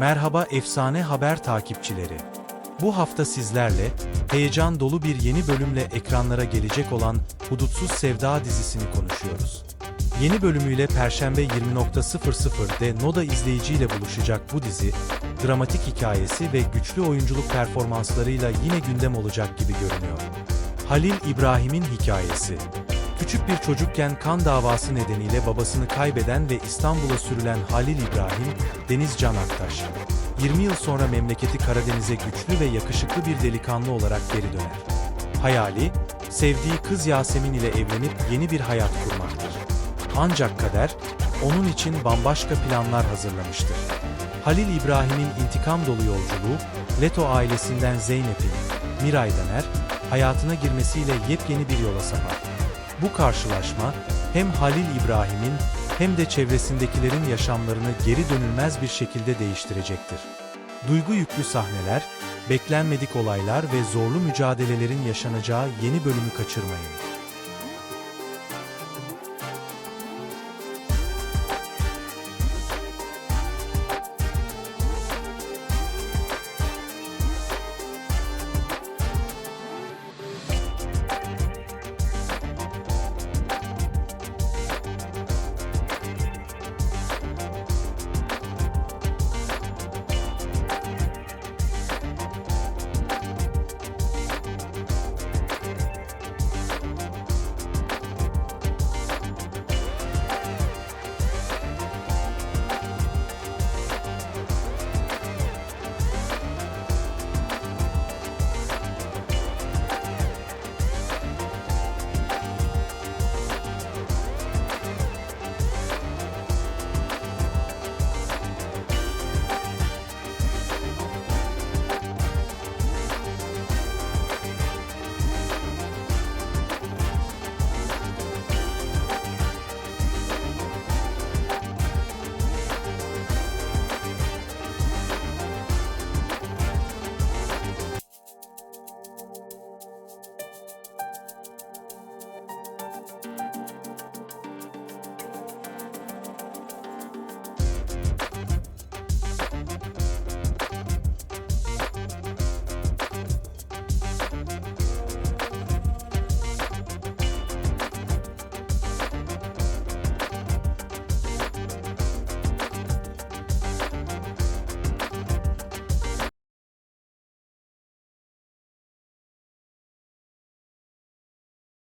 Merhaba efsane haber takipçileri. Bu hafta sizlerle heyecan dolu bir yeni bölümle ekranlara gelecek olan Hudutsuz Sevda dizisini konuşuyoruz. Yeni bölümüyle Perşembe 20.00'de Noda izleyiciyle buluşacak bu dizi, dramatik hikayesi ve güçlü oyunculuk performanslarıyla yine gündem olacak gibi görünüyor. Halil İbrahim'in hikayesi Küçük bir çocukken kan davası nedeniyle babasını kaybeden ve İstanbul'a sürülen Halil İbrahim, Deniz Can Aktaş. 20 yıl sonra memleketi Karadeniz'e güçlü ve yakışıklı bir delikanlı olarak geri döner. Hayali, sevdiği kız Yasemin ile evlenip yeni bir hayat kurmaktır. Ancak kader, onun için bambaşka planlar hazırlamıştır. Halil İbrahim'in intikam dolu yolculuğu, Leto ailesinden Zeynep'in, Miray Daner, hayatına girmesiyle yepyeni bir yola sapar. Bu karşılaşma hem Halil İbrahim'in hem de çevresindekilerin yaşamlarını geri dönülmez bir şekilde değiştirecektir. Duygu yüklü sahneler, beklenmedik olaylar ve zorlu mücadelelerin yaşanacağı yeni bölümü kaçırmayın.